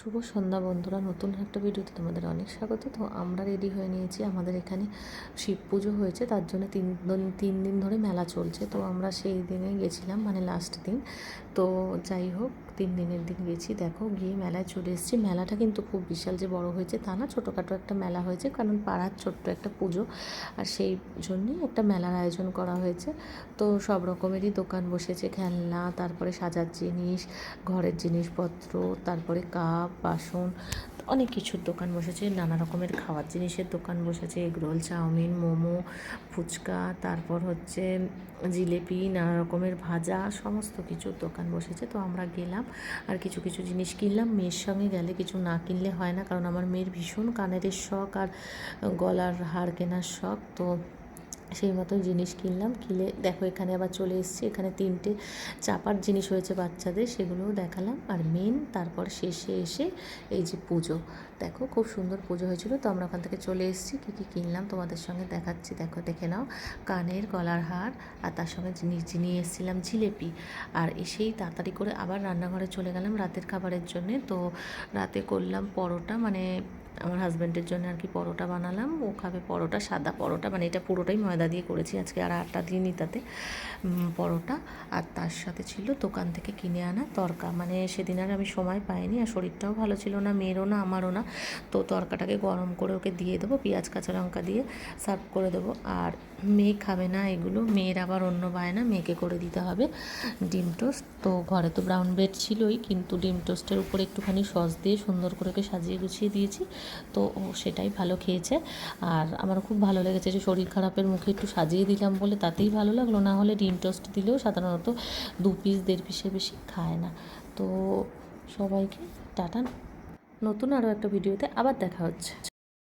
শুভ সন্ধ্যা বন্ধুরা, নতুন একটা ভিডিওতে তোমাদের অনেক স্বাগত। তো আমরা রেডি হয়ে নিয়েছি, আমাদের এখানে শিব পুজো হয়েছে, তার জন্য তিন তিন দিন ধরে মেলা চলছে। তো আমরা সেই দিনে গেছিলাম মানে লাস্ট দিন। তো যাই হোক, তিন দিনের দিন গেছি। দেখো, গিয়ে মেলায় চলে এসেছি। মেলাটা কিন্তু খুব বিশাল যে বড় হয়েছে, তা না, ছোটোখাটো একটা মেলা হয়েছে, কারণ পাড়ার ছোট্ট একটা পুজো। আর সেই জন্যই একটা মেলার আয়োজন করা হয়েছে। তো সব রকমেরই দোকান বসেছে, খেলনা, তারপরে সাজার জিনিস, ঘরের জিনিসপত্র, তারপরে কাপ বাসন, অনেক কিছুর দোকান বসেছে, নানা রকমের খাওয়ার জিনিসের দোকান বসেছে এগরোল চাউমিন, মোমো, ফুচকা, তারপর হচ্ছে জিলেপি, নানা রকমের ভাজা, সমস্ত কিছুর দোকান বসেছে। তো আমরা গেলাম আর কিছু কিছু জিনিস কিনলাম। মেয়ের সঙ্গে গেলে কিছু না কিনলে হয় না, কারণ আমার মেয়ের ভীষণ কানের শখ আর গলার হার কেনার শখ। তো সেই মতো জিনিস কিনলাম, কিনে দেখো এখানে আবার চলে এসেছি, এখানে তিনটে চাপার জিনিস হয়েছে বাচ্চাদের, সেগুলোও দেখালাম। আর মেন তারপর শেষে এসে এই যে পুজো, দেখো খুব সুন্দর পুজো হয়েছিল। তো আমরা ওখান থেকে চলে এসেছি, কী কী কিনলাম তোমাদের সঙ্গে দেখাচ্ছি। দেখো, দেখে নাও, কানের গলার হার আর তার সঙ্গে নিয়ে এসেছিলাম জিলেপি। আর এসেই তাড়াতাড়ি করে আবার রান্নাঘরে চলে গেলাম রাতের খাবারের জন্যে। তো রাতে করলাম পরোটা মানে আমার হাজব্যান্ডের জন্য আর কি পরোটা বানালাম। ও খাবে পরোটা, সাদা পরোটা মানে এটা পুরোটাই ময়দা দিয়ে করেছি আজকে, আর আটটা দিনই তাতে পরোটা। আর তার সাথে ছিল, দোকান থেকে কিনে আনা তরকা। মানে সেদিন আর আমি সময় পাইনি আর শরীরটাও ভালো ছিল না, মেয়েরও না, আমারও না। তো তরকাটাকে গরম করে ওকে দিয়ে দেবো, পেঁয়াজ, কাঁচা লঙ্কা দিয়ে সার্ভ করে দেবো। আর মেয়ে খাবে না এগুলো, মেয়ের আবার অন্য বায়না, মেয়েকে করে দিতে হবে ডিম টোস্ট। তো ঘরে তো ব্রাউন ব্রেড ছিলই, কিন্তু ডিম টোস্টের উপরে একটুখানি সস দিয়ে সুন্দর করে ওকে সাজিয়ে গুছিয়ে দিয়েছি। তো সেটাই ভালো খেয়েছে। আর আমার খুব ভালো লেগেছে যে শরীর খারাপের মুখে একটু সাজিয়ে দিলাম বলে তাতেই ভালো লাগল। না হলে ডিম টোস্ট দিলেও সাধারণত দু পিস দেড় পিসের বেশি খায় না। তো সবাইকে টাটা। নতুন আরও একটা ভিডিওতে আবার দেখা হচ্ছে।